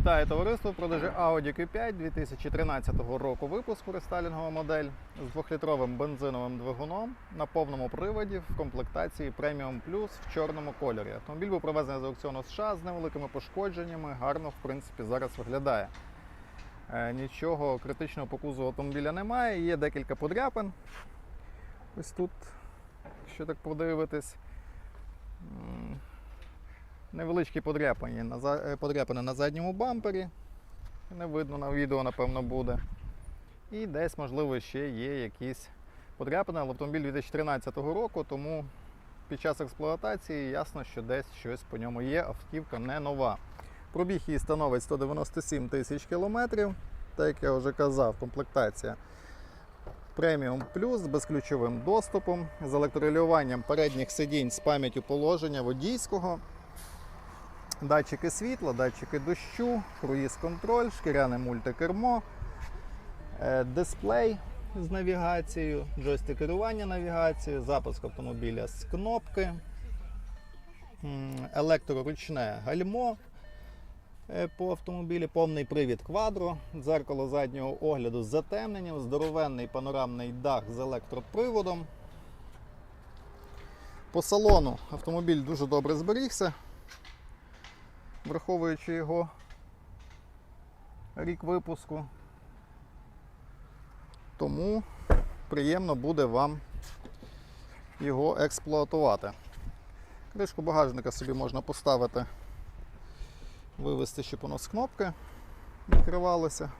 Вітаю товариство в продажі Audi Q5 2013 року випуску рестайлінгова модель з 2-літровим бензиновим двигуном на повному приводі в комплектації Premium Plus в чорному кольорі. Автомобіль був привезений з аукціону США з невеликими пошкодженнями, гарно в принципі зараз виглядає. Е, Нічого критичного по кузову автомобіля немає, є декілька подряпин. Ось тут, якщо так подивитись. Невеличкі подряпини на, е, подряпини на задньому бампері. Не видно на відео, напевно, буде. І десь, можливо, ще є якісь подряпини, але автомобіль 2013 року, тому під час експлуатації ясно, що десь щось по ньому є, автівка не нова. Пробіг її становить 197 тисяч кілометрів. Так як я вже казав, комплектація Premium Plus з безключовим доступом, з електролюванням передніх сидінь з пам'яттю положення водійського. Датчики світла, датчики дощу, круїз-контроль, шкіряне мультикермо, е, дисплей з навігацією, джойстик керування навігацією, запуск автомобіля з кнопки, електроручне гальмо е, по автомобілі, повний привід квадро, дзеркало заднього огляду з затемненням, здоровенний панорамний дах з електроприводом. По салону автомобіль дуже добре зберігся враховуючи його рік випуску. Тому приємно буде вам його експлуатувати. Кришку багажника собі можна поставити, вивести, щоб воно з кнопки відкривалося.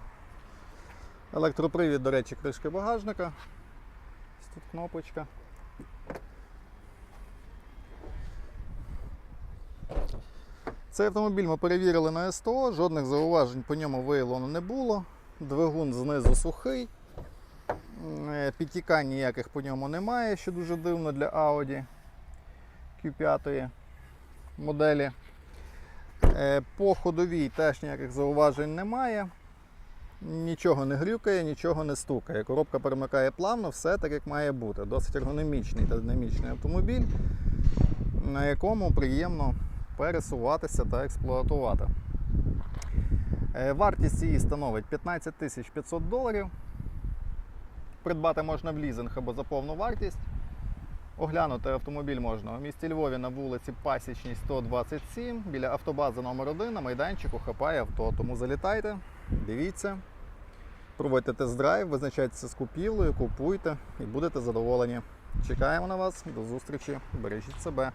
Електропривід, до речі, кришки багажника. Ось тут кнопочка. Цей автомобіль ми перевірили на СТО, жодних зауважень по ньому виявлено не було. Двигун знизу сухий, Е, підтікань ніяких по ньому немає, що дуже дивно для Audi Q5 моделі. Е, По ходовій теж ніяких зауважень немає. Нічого не грюкає, нічого не стукає. Коробка перемикає плавно, все так як має бути. Досить ергономічний та динамічний автомобіль, на якому приємно пересуватися та експлуатувати. Е, Вартість її становить 15 500 доларів. Придбати можна в лізинг або за повну вартість. Оглянути автомобіль можна у місті Львові на вулиці Пасічній 127 біля автобази номер 1 на майданчику хапає авто. Тому залітайте, дивіться, проводьте тест-драйв, визначайтеся з купівлею, купуйте і будете задоволені. Чекаємо на вас. До зустрічі. Бережіть себе.